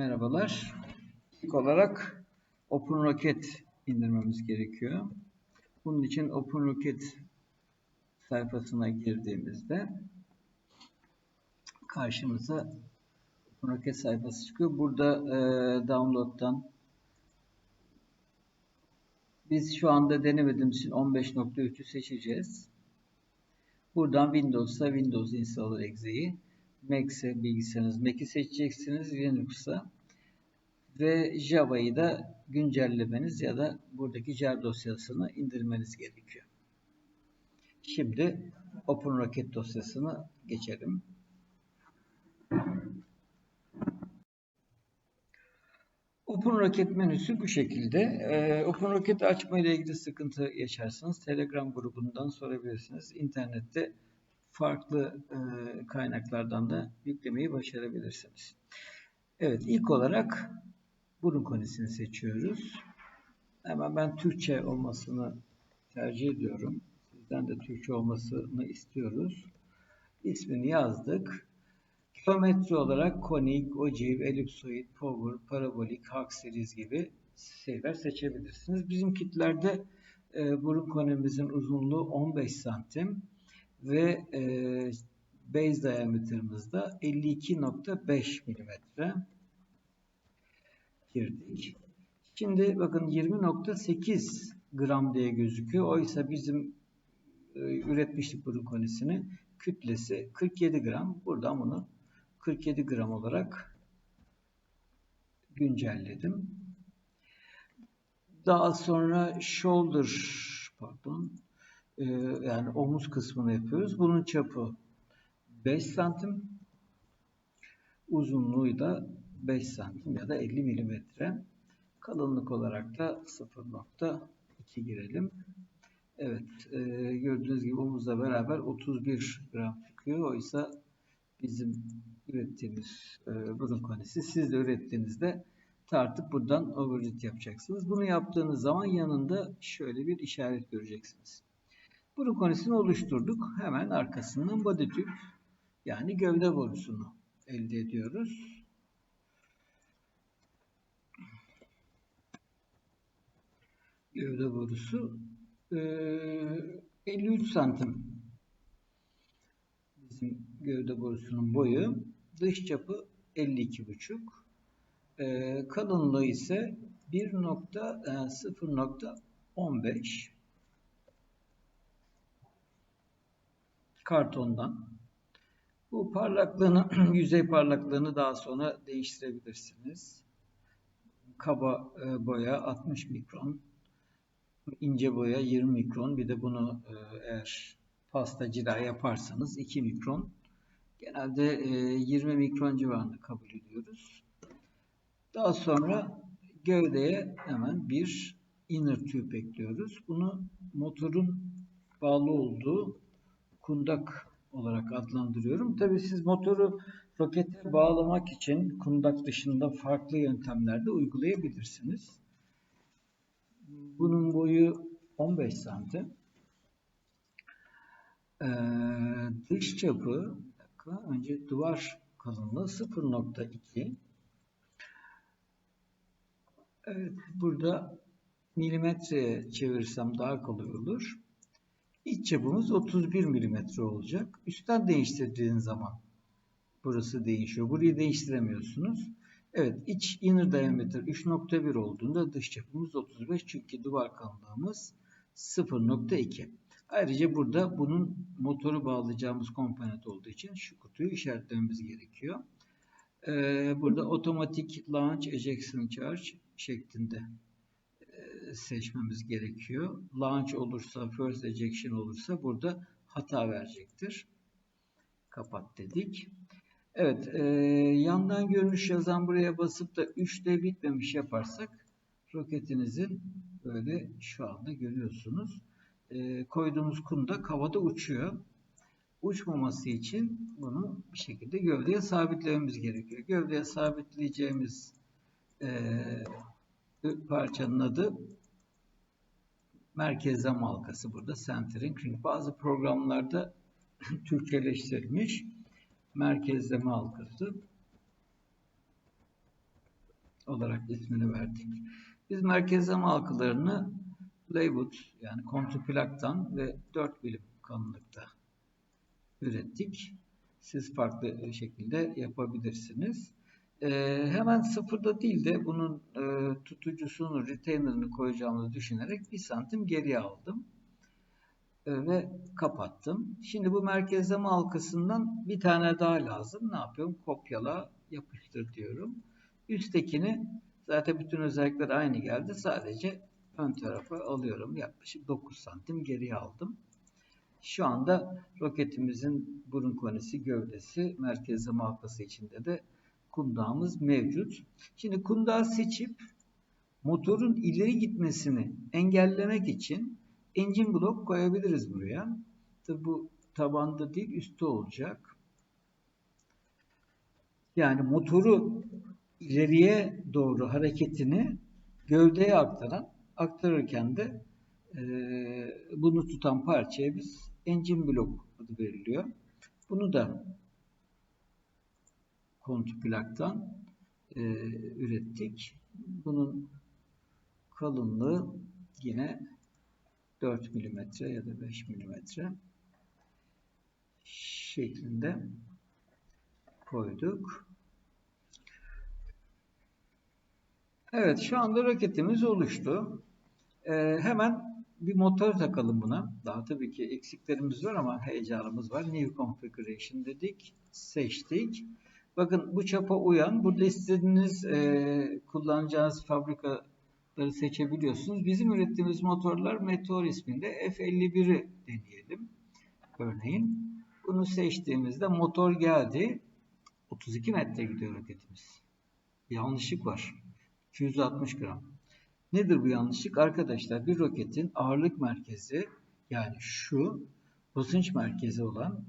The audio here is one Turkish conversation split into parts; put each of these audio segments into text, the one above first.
Merhabalar. İlk olarak OpenRocket indirmemiz gerekiyor. Bunun için OpenRocket sayfasına girdiğimizde karşımıza OpenRocket sayfası çıkıyor. Burada e, download'dan biz şu anda denemediğimiz için 15.3'ü seçeceğiz. Buradan Windows'a Windows Installer Exe'yi Mac'se bilgisayarınız Mac'i seçeceksiniz. Linux'a ve Java'yı da güncellemeniz ya da buradaki jar dosyasını indirmeniz gerekiyor. Şimdi OpenRocket dosyasını geçelim. OpenRocket menüsü bu şekilde. Ee, OpenRocket açma ile ilgili sıkıntı yaşarsanız Telegram grubundan sorabilirsiniz. İnternette farklı e, kaynaklardan da yüklemeyi başarabilirsiniz. Evet, ilk olarak burun konisini seçiyoruz. Hemen ben Türkçe olmasını tercih ediyorum. Sizden de Türkçe olmasını istiyoruz. İsmini yazdık. Geometri olarak konik, ojiv, elipsoid, power, parabolik, halk series gibi şeyler seçebilirsiniz. Bizim kitlerde e, burun konimizin uzunluğu 15 santim ve e, base diameter'ımız da 52.5 milimetre girdik. Şimdi bakın 20.8 gram diye gözüküyor. Oysa bizim e, üretmiştik burun konisini. Kütlesi 47 gram. Buradan bunu 47 gram olarak güncelledim. Daha sonra shoulder pardon e, yani omuz kısmını yapıyoruz. Bunun çapı 5 santim. Uzunluğu da 5 santim ya da 50 milimetre. Kalınlık olarak da 0.2 girelim. Evet, e, gördüğünüz gibi omuzla beraber 31 gram çıkıyor. Oysa bizim ürettiğimiz e, burun konisi siz de ürettiğinizde tartıp buradan overrit yapacaksınız. Bunu yaptığınız zaman yanında şöyle bir işaret göreceksiniz. Burun konisini oluşturduk. Hemen arkasından body tüp yani gövde borusunu elde ediyoruz. Gövde borusu e, 53 santim bizim gövde borusunun boyu. Dış çapı 52,5. E, kalınlığı ise 1.0.15 kartondan. Bu parlaklığını, yüzey parlaklığını daha sonra değiştirebilirsiniz. Kaba e, boya 60 mikron, ince boya 20 mikron. Bir de bunu e, eğer pasta cila yaparsanız 2 mikron. Genelde 20 mikron civarında kabul ediyoruz. Daha sonra gövdeye hemen bir inner tube ekliyoruz. Bunu motorun bağlı olduğu kundak olarak adlandırıyorum. Tabi siz motoru rokete bağlamak için kundak dışında farklı yöntemlerde uygulayabilirsiniz. Bunun boyu 15 santim. Ee, dış çapı dakika, önce duvar kalınlığı 0.2 Evet, burada milimetreye çevirsem daha kolay olur. İç çapımız 31 milimetre olacak. Üstten değiştirdiğiniz zaman burası değişiyor. Burayı değiştiremiyorsunuz. Evet iç inner diameter 3.1 olduğunda dış çapımız 35 çünkü duvar kalınlığımız 0.2. Ayrıca burada bunun motoru bağlayacağımız komponent olduğu için şu kutuyu işaretlememiz gerekiyor. Ee, burada otomatik launch ejection charge şeklinde seçmemiz gerekiyor. Launch olursa, first ejection olursa burada hata verecektir. Kapat dedik. Evet, e, yandan görünüş yazan buraya basıp da 3D bitmemiş yaparsak roketinizin böyle şu anda görüyorsunuz. E, koyduğumuz kunda havada uçuyor. Uçmaması için bunu bir şekilde gövdeye sabitlememiz gerekiyor. Gövdeye sabitleyeceğimiz e, parçanın adı merkezlem halkası burada centering ring. Bazı programlarda Türkçeleştirilmiş merkezleme halkası. olarak ismini verdik. Biz merkezleme halkalarını plywood yani kontrplaktan ve 4 milim kalınlıkta ürettik. Siz farklı şekilde yapabilirsiniz. Ee, hemen sıfırda değil de bunun tutucusunu, retainer'ını koyacağımızı düşünerek bir santim geriye aldım. E, ve kapattım. Şimdi bu merkezleme halkasından bir tane daha lazım. Ne yapıyorum? Kopyala, yapıştır diyorum. Üsttekini zaten bütün özellikler aynı geldi. Sadece ön tarafa alıyorum. Yaklaşık 9 santim geriye aldım. Şu anda roketimizin burun konisi, gövdesi, merkezleme halkası içinde de kundağımız mevcut. Şimdi kundağı seçip motorun ileri gitmesini engellemek için engine block koyabiliriz buraya. Tabi bu tabanda değil üstte olacak. Yani motoru ileriye doğru hareketini gövdeye aktaran, aktarırken de e, bunu tutan parçaya biz engine block adı veriliyor. Bunu da kontrplaktan e, ürettik. Bunun kalınlığı yine 4 mm ya da 5 mm şeklinde koyduk. Evet şu anda roketimiz oluştu. Ee, hemen bir motor takalım buna. Daha tabii ki eksiklerimiz var ama heyecanımız var. New Configuration dedik. Seçtik. Bakın bu çapa uyan. Burada istediğiniz e, kullanacağınız fabrika seçebiliyorsunuz. Bizim ürettiğimiz motorlar Meteor isminde F51'i deneyelim. Örneğin bunu seçtiğimizde motor geldi. 32 metre gidiyor roketimiz. Yanlışlık var. 260 gram. Nedir bu yanlışlık? Arkadaşlar bir roketin ağırlık merkezi yani şu basınç merkezi olan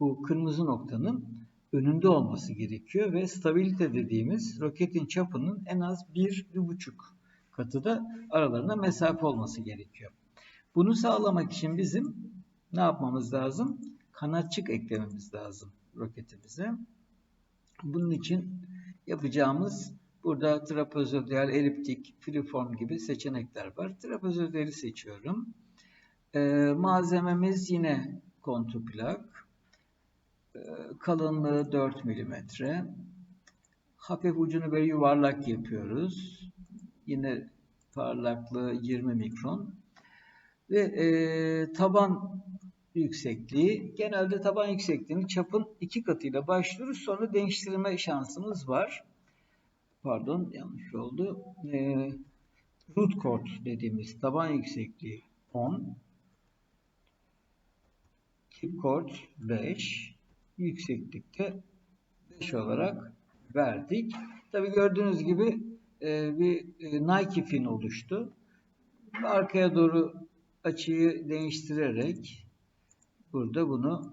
bu kırmızı noktanın önünde olması gerekiyor ve stabilite dediğimiz roketin çapının en az 1-1,5 katı da aralarında mesafe olması gerekiyor. Bunu sağlamak için bizim ne yapmamız lazım? Kanatçık eklememiz lazım roketimize. Bunun için yapacağımız burada trapezoidal, eliptik, freeform gibi seçenekler var. Trapezoidali seçiyorum. Ee, malzememiz yine kontrplak. Ee, kalınlığı 4 mm. Hafif ucunu böyle yuvarlak yapıyoruz. Yine parlaklığı 20 mikron. Ve e, taban yüksekliği. Genelde taban yüksekliğini çapın iki katıyla başlıyoruz. Sonra değiştirme şansımız var. Pardon yanlış oldu. E, root chord dediğimiz taban yüksekliği 10. Tip chord 5. Yükseklikte 5 olarak verdik. Tabi gördüğünüz gibi e, bir e, Nike fin oluştu. Arkaya doğru açıyı değiştirerek burada bunu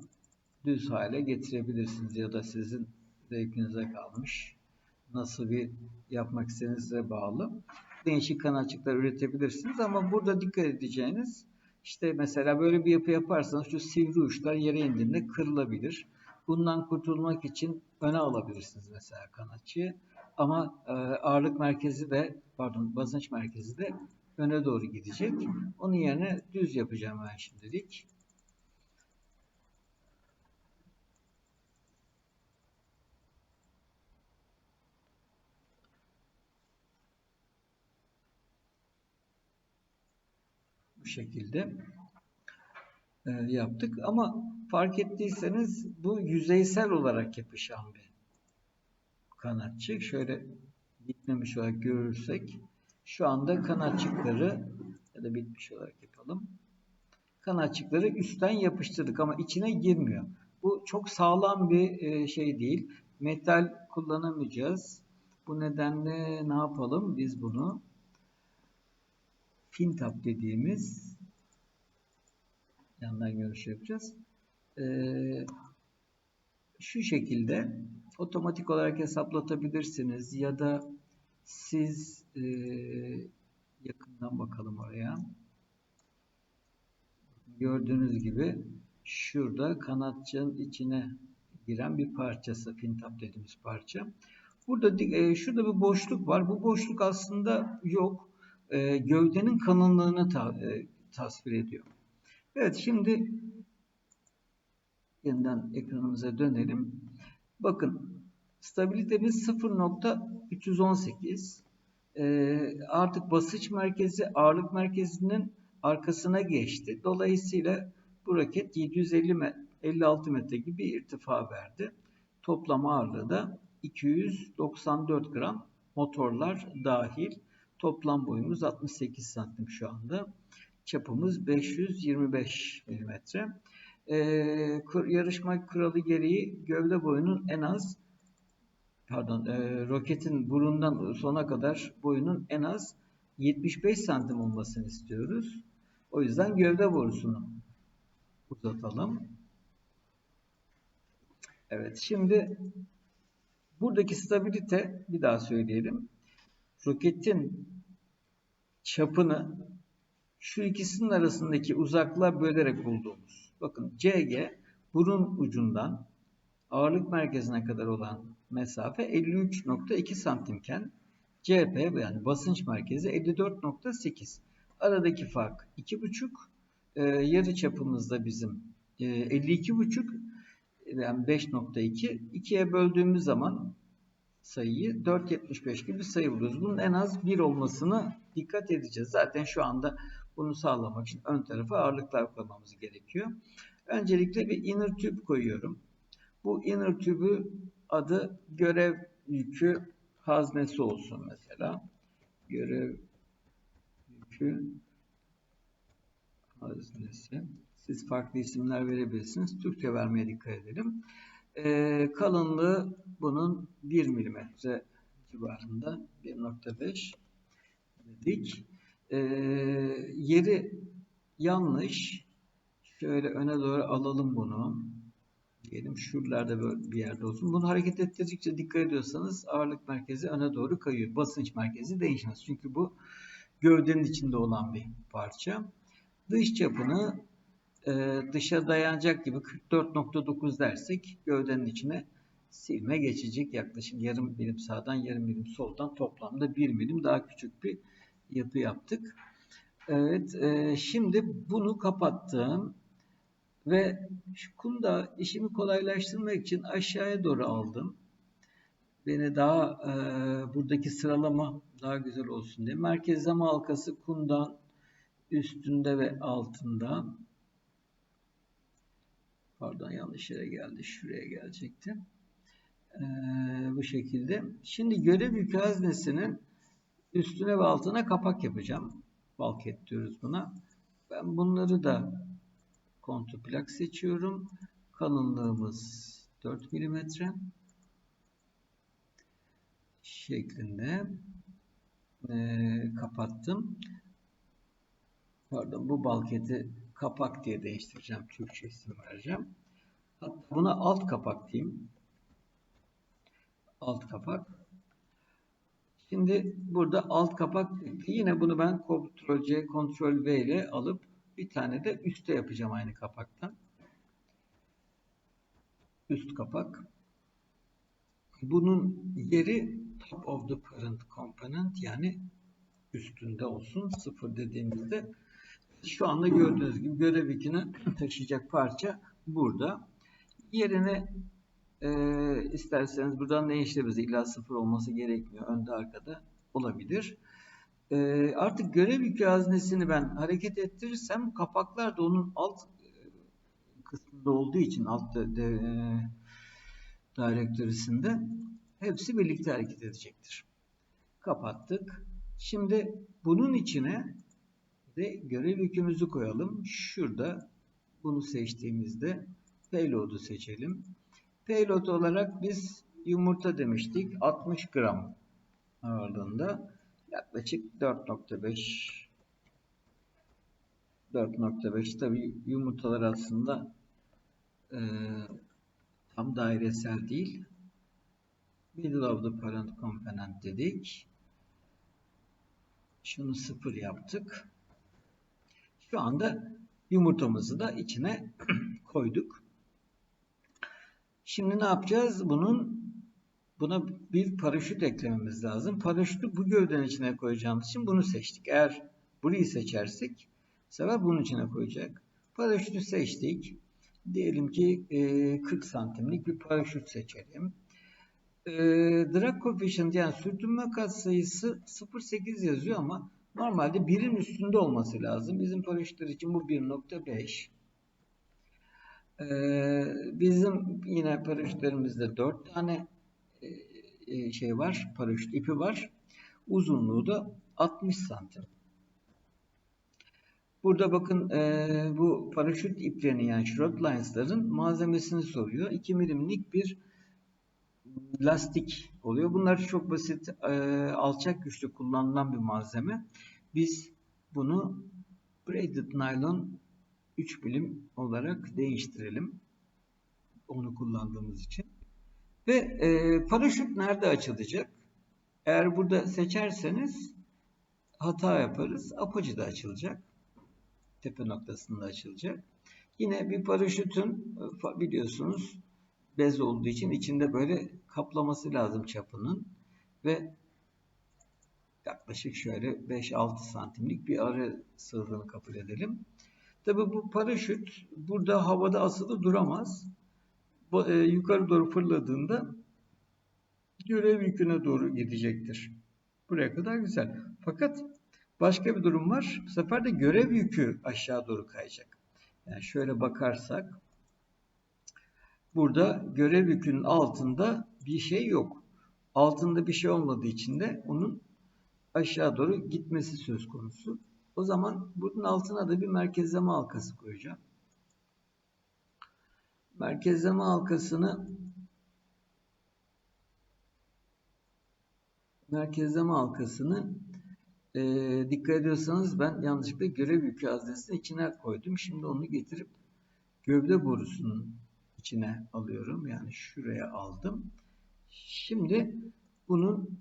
düz hale getirebilirsiniz ya da sizin zevkinize kalmış. Nasıl bir yapmak istediğinize bağlı. Değişik kanatçıklar üretebilirsiniz ama burada dikkat edeceğiniz işte mesela böyle bir yapı yaparsanız şu sivri uçlar yere indiğinde kırılabilir. Bundan kurtulmak için öne alabilirsiniz mesela kanatçıyı. Ama e, ağırlık merkezi de pardon basınç merkezi de öne doğru gidecek. Onun yerine düz yapacağım ben şimdilik. Bu şekilde e, yaptık ama fark ettiyseniz bu yüzeysel olarak yapışan bir kanatçık. Şöyle bitmemiş olarak görürsek şu anda kanatçıkları ya da bitmiş olarak yapalım. Kanatçıkları üstten yapıştırdık ama içine girmiyor. Bu çok sağlam bir e, şey değil. Metal kullanamayacağız. Bu nedenle ne yapalım? Biz bunu fintap dediğimiz yandan görüş yapacağız. Ee, şu şekilde otomatik olarak hesaplatabilirsiniz ya da siz e, yakından bakalım oraya. Gördüğünüz gibi şurada kanatçının içine giren bir parçası, pintap dediğimiz parça. Burada e, şurada bir boşluk var. Bu boşluk aslında yok. E, gövdenin kalınlığını ta- e, tasvir ediyor. Evet şimdi yeniden ekranımıza dönelim. Bakın stabilitemiz 0.318. Ee, artık basınç merkezi ağırlık merkezinin arkasına geçti. Dolayısıyla bu raket 750 me- 56 metre gibi irtifa verdi. Toplam ağırlığı da 294 gram motorlar dahil. Toplam boyumuz 68 santim şu anda. Çapımız 525 milimetre. Ee, kur- yarışma kuralı gereği gövde boyunun en az pardon e, roketin burundan sona kadar boyunun en az 75 santim olmasını istiyoruz. O yüzden gövde borusunu uzatalım. Evet şimdi buradaki stabilite bir daha söyleyelim. Roketin çapını şu ikisinin arasındaki uzaklığa bölerek bulduğumuz. Bakın CG burun ucundan ağırlık merkezine kadar olan mesafe 53.2 santimken CP yani basınç merkezi 54.8. Aradaki fark 2.5. Ee, yarı çapımızda bizim e, 52.5 yani 5.2. 2'ye böldüğümüz zaman sayıyı 4.75 gibi bir sayı buluyoruz. Bunun en az 1 olmasını dikkat edeceğiz. Zaten şu anda bunu sağlamak için ön tarafa ağırlıklar koymamız gerekiyor. Öncelikle bir inner tube koyuyorum. Bu inner tube'ü adı görev yükü haznesi olsun mesela. Görev yükü haznesi. Siz farklı isimler verebilirsiniz. Türkçe vermeye dikkat edelim. Ee, kalınlığı bunun 1 milimetre civarında 1.5 dedik. Ee, yeri yanlış. Şöyle öne doğru alalım bunu. Diyelim şuralarda böyle bir yerde olsun. Bunu hareket ettirdikçe dikkat ediyorsanız ağırlık merkezi öne doğru kayıyor. Basınç merkezi değişmez. Çünkü bu gövdenin içinde olan bir parça. Dış çapını e, dışa dayanacak gibi 44.9 dersek gövdenin içine silme geçecek. Yaklaşık yarım milim sağdan yarım milim soldan toplamda 1 milim daha küçük bir yapı yaptık. Evet, e, şimdi bunu kapattım ve şu kunda işimi kolaylaştırmak için aşağıya doğru aldım. Beni daha e, buradaki sıralama daha güzel olsun diye. Merkezleme halkası kundan üstünde ve altında. Pardon yanlış yere geldi. Şuraya gelecekti. E, bu şekilde. Şimdi görev yükü haznesinin üstüne ve altına kapak yapacağım. Bulkhead diyoruz buna. Ben bunları da kontuplak seçiyorum. Kalınlığımız 4 mm şeklinde e, kapattım. Pardon bu balketi kapak diye değiştireceğim. Türkçe isim vereceğim. Hatta buna alt kapak diyeyim. Alt kapak. Şimdi burada alt kapak yine bunu ben Ctrl C, Ctrl V ile alıp bir tane de üstte yapacağım aynı kapaktan. Üst kapak. Bunun yeri top of the parent component yani üstünde olsun. Sıfır dediğimizde şu anda gördüğünüz gibi görev ikini taşıyacak parça burada. Yerine e, isterseniz buradan değiştirebiliriz. İlla sıfır olması gerekmiyor. Önde arkada olabilir. E, artık görev yükü haznesini ben hareket ettirirsem kapaklar da onun alt kısmında olduğu için alt de, de, direktörüsünde hepsi birlikte hareket edecektir. Kapattık. Şimdi bunun içine de görev yükümüzü koyalım. Şurada bunu seçtiğimizde payload'u seçelim. Payload olarak biz yumurta demiştik. 60 gram ağırlığında yaklaşık 4.5 4.5 tabi yumurtalar aslında e, tam dairesel değil. Middle of the parent component dedik. Şunu sıfır yaptık. Şu anda yumurtamızı da içine koyduk. Şimdi ne yapacağız? Bunun buna bir paraşüt eklememiz lazım. Paraşütü bu gövdenin içine koyacağımız için bunu seçtik. Eğer burayı seçersek bu sefer bunun içine koyacak. Paraşütü seçtik. Diyelim ki 40 santimlik bir paraşüt seçelim. Drag coefficient yani sürtünme katsayısı 0.8 yazıyor ama normalde 1'in üstünde olması lazım. Bizim paraşütler için bu 1.5. Bizim yine paraşütlerimizde 4 tane şey var, paraşüt ipi var. Uzunluğu da 60 santim. Burada bakın e, bu paraşüt iplerinin yani short lines'ların malzemesini soruyor. 2 milimlik bir lastik oluyor. Bunlar çok basit e, alçak güçlü kullanılan bir malzeme. Biz bunu braided nylon 3 milim olarak değiştirelim. Onu kullandığımız için. Ve e, paraşüt nerede açılacak? Eğer burada seçerseniz hata yaparız. Apacı da açılacak tepe noktasında açılacak. Yine bir paraşütün e, biliyorsunuz bez olduğu için içinde böyle kaplaması lazım çapının ve yaklaşık şöyle 5-6 santimlik bir arı sığdığını kabul edelim. Tabi bu paraşüt burada havada asılı duramaz. E, yukarı doğru fırladığında görev yüküne doğru gidecektir. Buraya kadar güzel. Fakat Başka bir durum var. Bu sefer de görev yükü aşağı doğru kayacak. Yani şöyle bakarsak burada görev yükünün altında bir şey yok. Altında bir şey olmadığı için de onun aşağı doğru gitmesi söz konusu. O zaman bunun altına da bir merkezleme halkası koyacağım. Merkezleme halkasını merkezleme halkasını e, dikkat ediyorsanız ben yanlışlıkla görev yükü haznesinin içine koydum. Şimdi onu getirip gövde borusunun içine alıyorum. Yani şuraya aldım. Şimdi bunun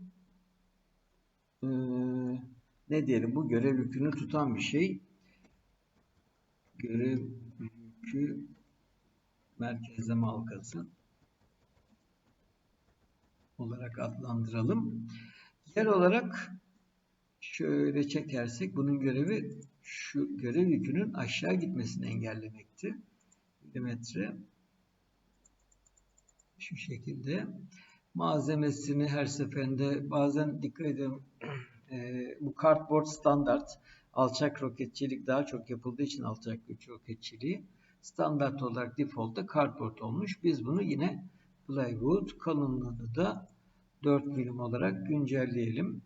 e, ne diyelim bu görev yükünü tutan bir şey. Görev yükü merkezleme halkası olarak adlandıralım. Yer olarak şöyle çekersek bunun görevi şu görev yükünün aşağı gitmesini engellemekti. Milimetre şu şekilde malzemesini her seferinde bazen dikkat edin e, bu cardboard standart alçak roketçilik daha çok yapıldığı için alçak güç roketçiliği standart olarak default'ta cardboard olmuş. Biz bunu yine plywood kalınlığını da 4 milim olarak güncelleyelim.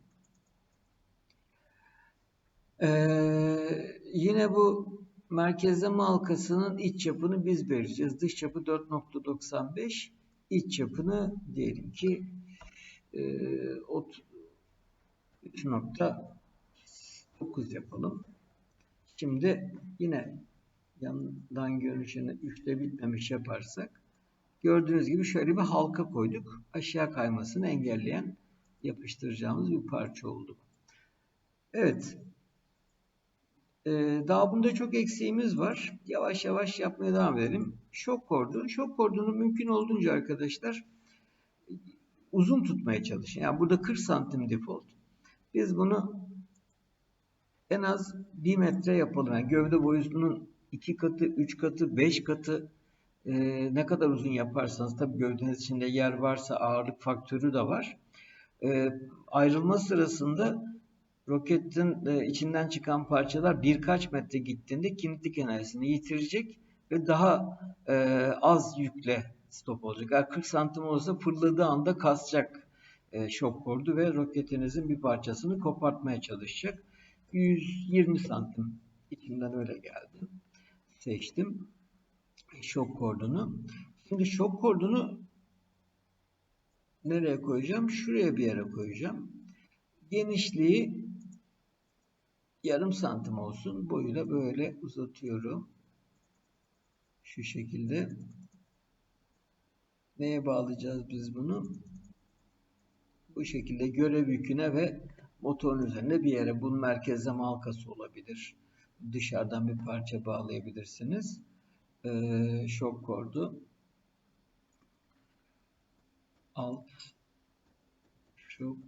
Ee, yine bu merkezleme halkasının iç çapını biz vereceğiz. Dış çapı 4.95, iç çapını diyelim ki e, 3.9 yapalım. Şimdi yine yandan görünüşünü 3'te bitmemiş yaparsak gördüğünüz gibi şöyle bir halka koyduk. Aşağı kaymasını engelleyen yapıştıracağımız bir parça oldu. Evet, ee, daha bunda çok eksiğimiz var. Yavaş yavaş yapmaya devam edelim. Şok kordon. Şok kordonu mümkün olduğunca arkadaşlar uzun tutmaya çalışın. Yani burada 40 santim default. Biz bunu en az 1 metre yapalım. Yani gövde boyutunun 2 katı, 3 katı, 5 katı e, ne kadar uzun yaparsanız tabii gövdeniz içinde yer varsa ağırlık faktörü de var. E, ayrılma sırasında roketin e, içinden çıkan parçalar birkaç metre gittiğinde kinetik enerjisini yitirecek ve daha e, az yükle stop olacak. Eğer 40 santim olursa fırladığı anda kasacak e, şok kordu ve roketinizin bir parçasını kopartmaya çalışacak. 120 santim içinden öyle geldi. Seçtim şok kordunu. Şimdi şok kordunu nereye koyacağım? Şuraya bir yere koyacağım. Genişliği yarım santim olsun. Boyu da böyle uzatıyorum. Şu şekilde. Neye bağlayacağız biz bunu? Bu şekilde görev yüküne ve motorun üzerinde bir yere bunun merkezleme halkası olabilir. Dışarıdan bir parça bağlayabilirsiniz. Ee, şok kordu. Alt şok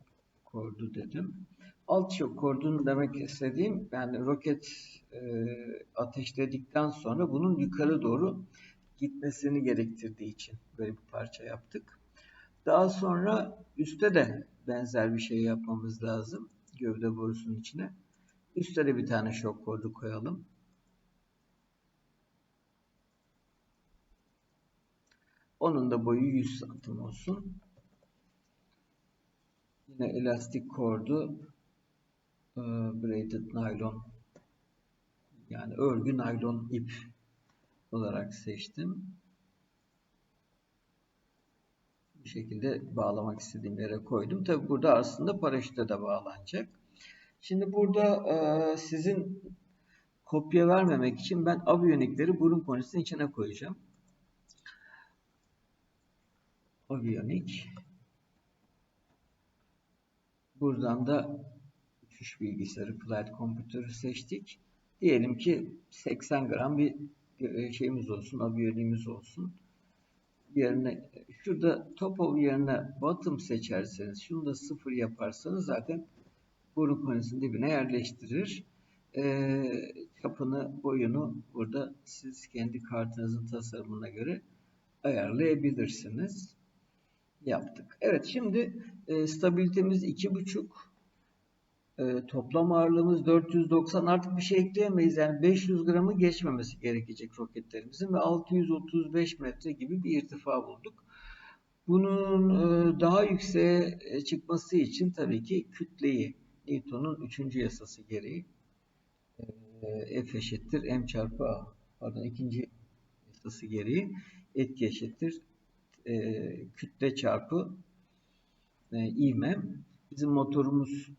kordu dedim. Alt şok kordunu demek istediğim yani roket e, ateşledikten sonra bunun yukarı doğru gitmesini gerektirdiği için böyle bir parça yaptık. Daha sonra üstte de benzer bir şey yapmamız lazım. Gövde borusunun içine. Üstte de bir tane şok kordu koyalım. Onun da boyu 100 santim olsun. Yine elastik kordu e, braided naylon yani örgü naylon ip olarak seçtim. Şekilde bağlamak istediğim yere koydum. Tabi burada aslında paraşüte de bağlanacak. Şimdi burada e, sizin kopya vermemek için ben aviyonikleri burun konisinin içine koyacağım. Aviyonik. Buradan da uçuş bilgisayarı Flight Computer'ı seçtik. Diyelim ki 80 gram bir e, şeyimiz olsun, aviyonimiz olsun. Yerine şurada top yerine bottom seçerseniz, şunu da sıfır yaparsanız zaten burun konisinin dibine yerleştirir. E, çapını, boyunu burada siz kendi kartınızın tasarımına göre ayarlayabilirsiniz. Yaptık. Evet şimdi e, stabilitemiz 2.5 e, toplam ağırlığımız 490 artık bir şey ekleyemeyiz. Yani 500 gramı geçmemesi gerekecek roketlerimizin ve 635 metre gibi bir irtifa bulduk. Bunun e, daha yükseğe e, çıkması için tabii ki kütleyi Newton'un 3. yasası gereği e, F eşittir M çarpı A pardon ikinci yasası gereği etki eşittir e, kütle çarpı e, ivme. Bizim motorumuz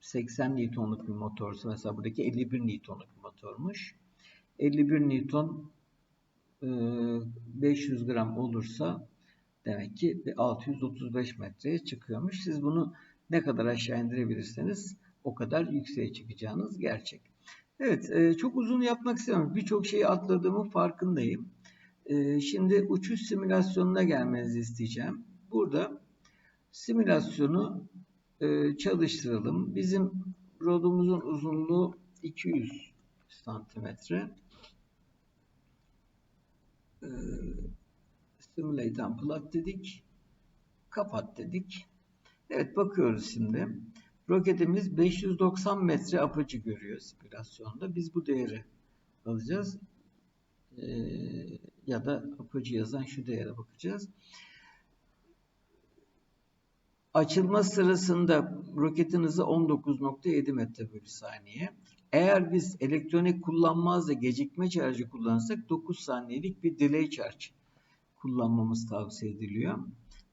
80 Newton'luk bir motorsa mesela buradaki 51 Newton'luk bir motormuş. 51 Newton e, 500 gram olursa demek ki 635 metreye çıkıyormuş. Siz bunu ne kadar aşağı indirebilirseniz o kadar yükseğe çıkacağınız gerçek. Evet, e, çok uzun yapmak istemiyorum. Birçok şeyi atladığımın farkındayım. E, şimdi uçuş simülasyonuna gelmenizi isteyeceğim. Burada simülasyonu e, çalıştıralım. Bizim rodumuzun uzunluğu 200 santimetre. E, simulate unplug dedik. Kapat dedik. Evet bakıyoruz şimdi. Roketimiz 590 metre apacı görüyor simülasyonda. Biz bu değeri alacağız. Ee, ya da apacı yazan şu değere bakacağız. Açılma sırasında roketin hızı 19.7 metre bölü saniye. Eğer biz elektronik kullanmaz da gecikme şarjı kullanırsak 9 saniyelik bir delay charge kullanmamız tavsiye ediliyor.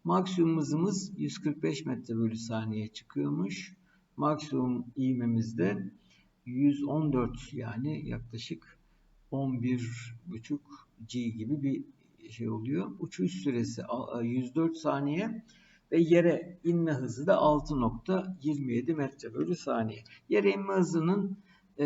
Maksimum hızımız 145 metre bölü saniye çıkıyormuş. Maksimum ivmemiz de 114 yani yaklaşık 11,5 G gibi bir şey oluyor. Uçuş süresi 104 saniye ve yere inme hızı da 6.27 metre bölü saniye. Yere inme hızının e,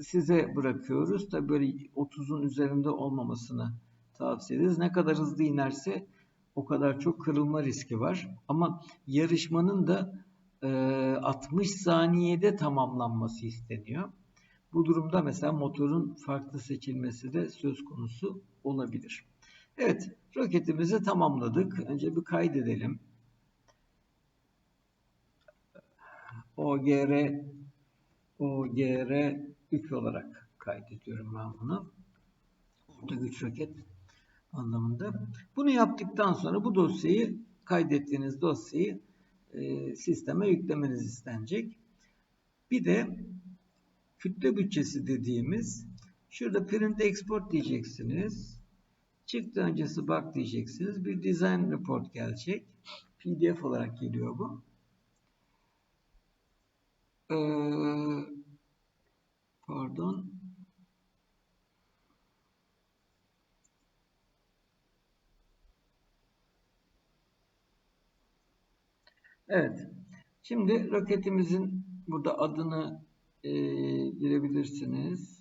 size bırakıyoruz. Tabi böyle 30'un üzerinde olmamasını tavsiye ederiz. Ne kadar hızlı inerse o kadar çok kırılma riski var. Ama yarışmanın da e, 60 saniyede tamamlanması isteniyor. Bu durumda mesela motorun farklı seçilmesi de söz konusu olabilir. Evet, roketimizi tamamladık. Önce bir kaydedelim. OGR OGR 3 olarak kaydediyorum ben bunu. Orta güç roket anlamında. Bunu yaptıktan sonra bu dosyayı kaydettiğiniz dosyayı e, sisteme yüklemeniz istenecek. Bir de kütle bütçesi dediğimiz şurada print export diyeceksiniz. Çıktı öncesi bak diyeceksiniz. Bir design report gelecek. PDF olarak geliyor bu. Ee, pardon. Evet. Şimdi roketimizin burada adını e, girebilirsiniz.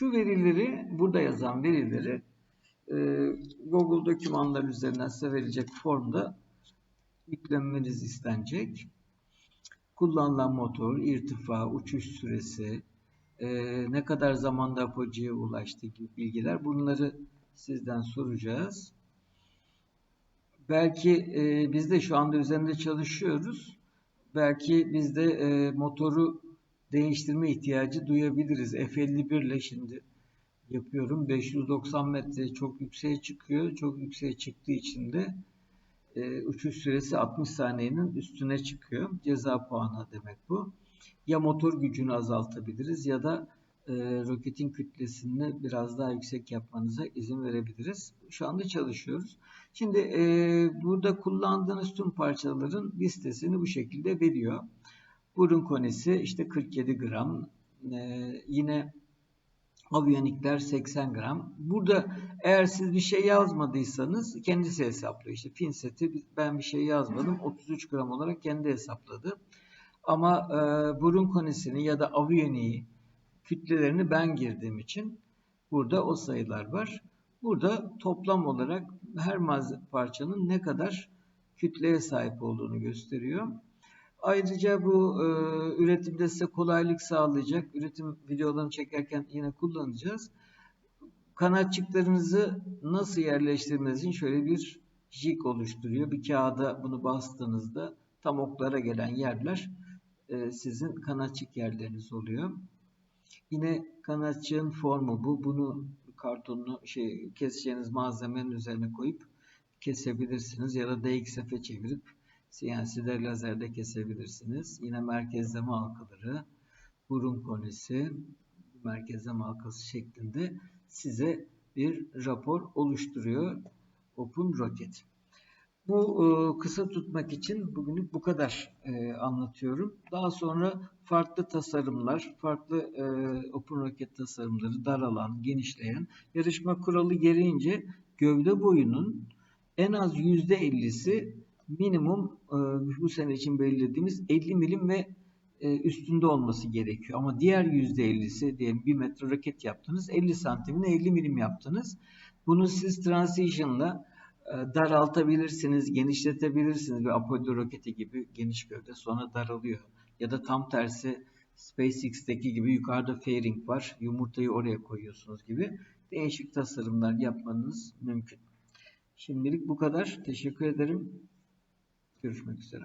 Şu verileri, burada yazan verileri e, Google dokümanlar üzerinden size verecek formda yüklenmeniz istenecek. Kullanılan motor, irtifa, uçuş süresi, e, ne kadar zamanda apogeye ulaştı gibi bilgiler bunları sizden soracağız. Belki e, biz de şu anda üzerinde çalışıyoruz. Belki biz de e, motoru değiştirme ihtiyacı duyabiliriz. F51 ile şimdi yapıyorum. 590 metre çok yükseğe çıkıyor. Çok yükseğe çıktığı için de e, uçuş süresi 60 saniyenin üstüne çıkıyor. Ceza puanı demek bu. Ya motor gücünü azaltabiliriz ya da e, roketin kütlesini biraz daha yüksek yapmanıza izin verebiliriz. Şu anda çalışıyoruz. Şimdi e, burada kullandığınız tüm parçaların listesini bu şekilde veriyor. Burun konisi işte 47 gram. E, yine aviyonikler 80 gram. Burada eğer siz bir şey yazmadıysanız kendisi hesaplıyor. İşte pin seti ben bir şey yazmadım 33 gram olarak kendi hesapladı. Ama e, burun konisini ya da aviyoniği kütlelerini ben girdiğim için burada o sayılar var. Burada toplam olarak her parçanın ne kadar kütleye sahip olduğunu gösteriyor. Ayrıca bu e, üretimde size kolaylık sağlayacak. Üretim videolarını çekerken yine kullanacağız. Kanatçıklarınızı nasıl yerleştirmeniz için şöyle bir jig oluşturuyor. Bir kağıda bunu bastığınızda tam oklara gelen yerler e, sizin kanatçık yerleriniz oluyor. Yine kanatçığın formu bu. Bunu kartonunu şey keseceğiniz malzemenin üzerine koyup kesebilirsiniz ya da DXF'e çevirip CNC'de lazerde kesebilirsiniz. Yine merkezleme halkaları, burun konisi, merkezleme halkası şeklinde size bir rapor oluşturuyor Open Rocket. Bu e, kısa tutmak için bugünlük bu kadar e, anlatıyorum. Daha sonra farklı tasarımlar, farklı e, Open Rocket tasarımları dar alan, genişleyen yarışma kuralı gereğince gövde boyunun en az %50'si minimum e, bu sene için belirlediğimiz 50 milim ve e, üstünde olması gerekiyor. Ama diğer %50'si diyelim 1 metre roket yaptınız 50 santimine 50 milim yaptınız. Bunu siz transition'la e, daraltabilirsiniz, genişletebilirsiniz. Bir Apollo roketi gibi geniş gövde sonra daralıyor. Ya da tam tersi SpaceX'teki gibi yukarıda fairing var. Yumurtayı oraya koyuyorsunuz gibi değişik tasarımlar yapmanız mümkün. Şimdilik bu kadar. Teşekkür ederim. Görüşmek üzere.